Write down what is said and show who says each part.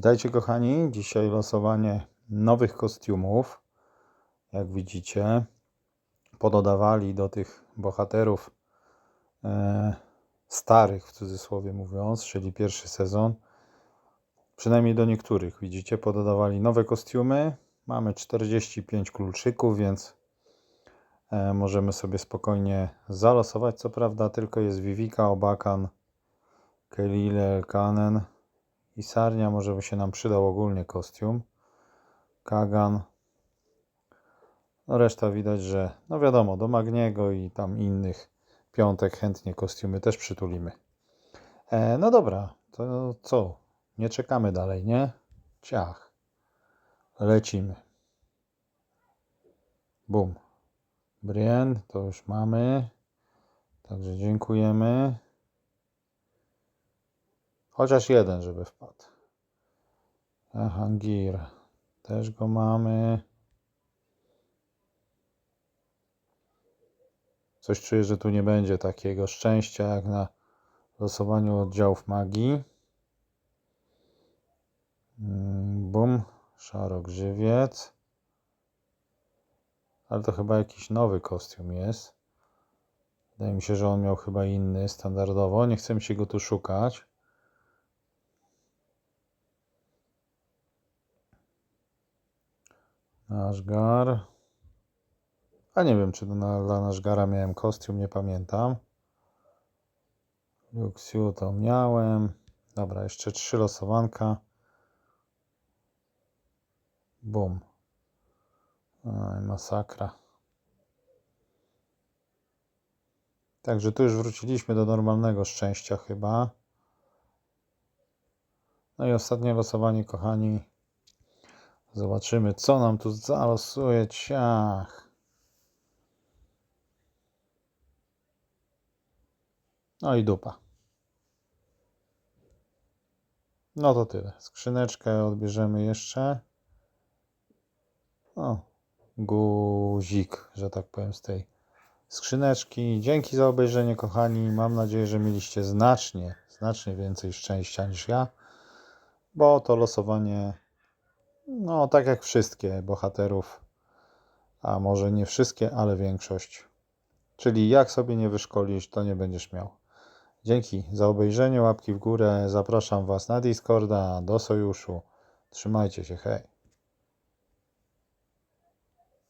Speaker 1: Witajcie kochani, dzisiaj losowanie nowych kostiumów. Jak widzicie, pododawali do tych bohaterów e, starych, w cudzysłowie mówiąc, czyli pierwszy sezon. Przynajmniej do niektórych, widzicie, pododawali nowe kostiumy. Mamy 45 kluczyków, więc e, możemy sobie spokojnie zalosować. Co prawda tylko jest Vivika, Obakan, Kelile, Elkanen i Sarnia. Może by się nam przydał ogólnie kostium. Kagan. No reszta widać, że no wiadomo, do Magniego i tam innych piątek chętnie kostiumy też przytulimy. E, no dobra, to co? Nie czekamy dalej, nie? Ciach. Lecimy. Bum. Brien, to już mamy. Także dziękujemy. Chociaż jeden, żeby wpadł. Ahangir. Też go mamy. Coś czuję, że tu nie będzie takiego szczęścia jak na losowaniu oddziałów magii. Mm, Bum. Szarogrzywiec. Ale to chyba jakiś nowy kostium jest. Wydaje mi się, że on miał chyba inny standardowo. Nie chcę się go tu szukać. Nashgar. A nie wiem, czy na, dla Nashgara miałem kostium, nie pamiętam. Luxiu to miałem. Dobra, jeszcze trzy losowanka. Bum. Aj, masakra. Także tu już wróciliśmy do normalnego szczęścia chyba. No i ostatnie losowanie, kochani. Zobaczymy, co nam tu zalosuje. Ciach. No i dupa. No to tyle. Skrzyneczkę odbierzemy jeszcze. O, guzik, że tak powiem, z tej skrzyneczki. Dzięki za obejrzenie, kochani. Mam nadzieję, że mieliście znacznie, znacznie więcej szczęścia niż ja, bo to losowanie, no tak jak wszystkie bohaterów, a może nie wszystkie, ale większość. Czyli jak sobie nie wyszkolisz, to nie będziesz miał. Dzięki za obejrzenie, łapki w górę. Zapraszam Was na Discorda, do sojuszu. Trzymajcie się, hej.